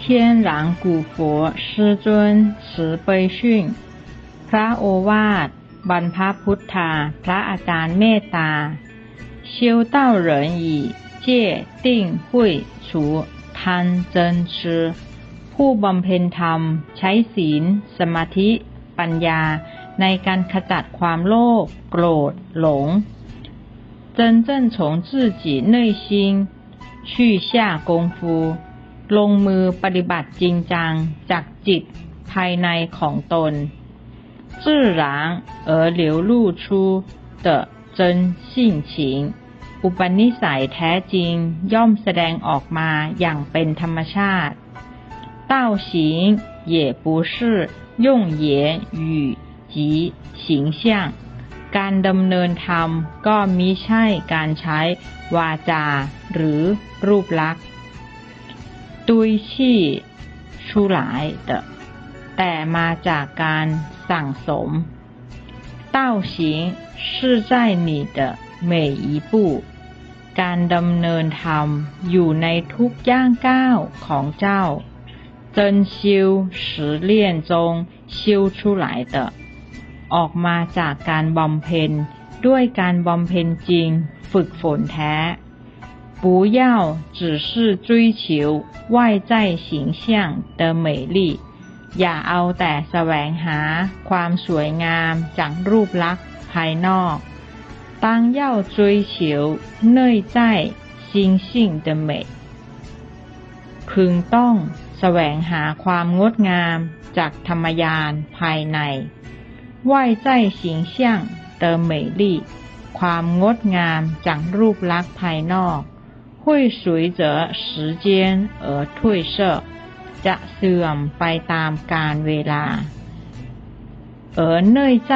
天然古佛师尊慈悲训 พระโอวาท บรรพพุทธา พระอาจารย์เมตตา修道人以戒定慧除贪嗔痴ผู้บำเพ็ญธรรม ใช้ศีล สมาธิ ปัญญา ในการขจัดความโลภโกรธ หลง真正从自己内心去下功夫 ลงมือปฏิบัติจริงจังจากจิตภายในของตน自然而流露出的真性情อุปนิสัยแท้จริงย่อมแสดงออกมาอย่างเป็นธรรมชาติ道行也不是用言语及形象การดำเนินธรรมก็มิใช่การใช้วาจา หรือรูปลักษณ์ 堆砌出来的แต่มาจากการสั่งสม道行是在你的每一步การดำเนินธรรมอยู่ในทุกย่างก้าวของเจ้า真修实练中修出来的ออกมาจากการบำเพ็ญด้วยการบำเพ็ญจริงฝึกฝนแท้ 不要只是追求外在形象的美丽อย่าเอาแต่แสวงหาความสวยงามจากรูปลักษณ์ภายนอก当要追求内在心性的美พึงต้องแสวงหาความงดงามจากธรรมยานภายใน外在形象的美丽ความงดงามจากรูปลักษณ์ภายนอก 会随着时间而褪色จะเสื่อมไปตามกาลเวลา而内在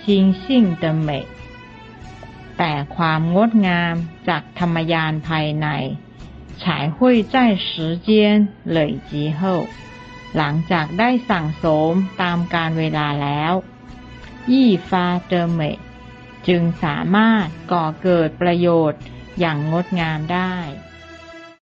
心性的美แต่ความงดงามจากธรรมยานภายใน才会在时间累积后หลังจากได้สั่งสมตามการเวลาแล้วยี่ฟาเตอร์เมจึงสามารถก่อเกิดประโยชน์ อย่างงดงามได้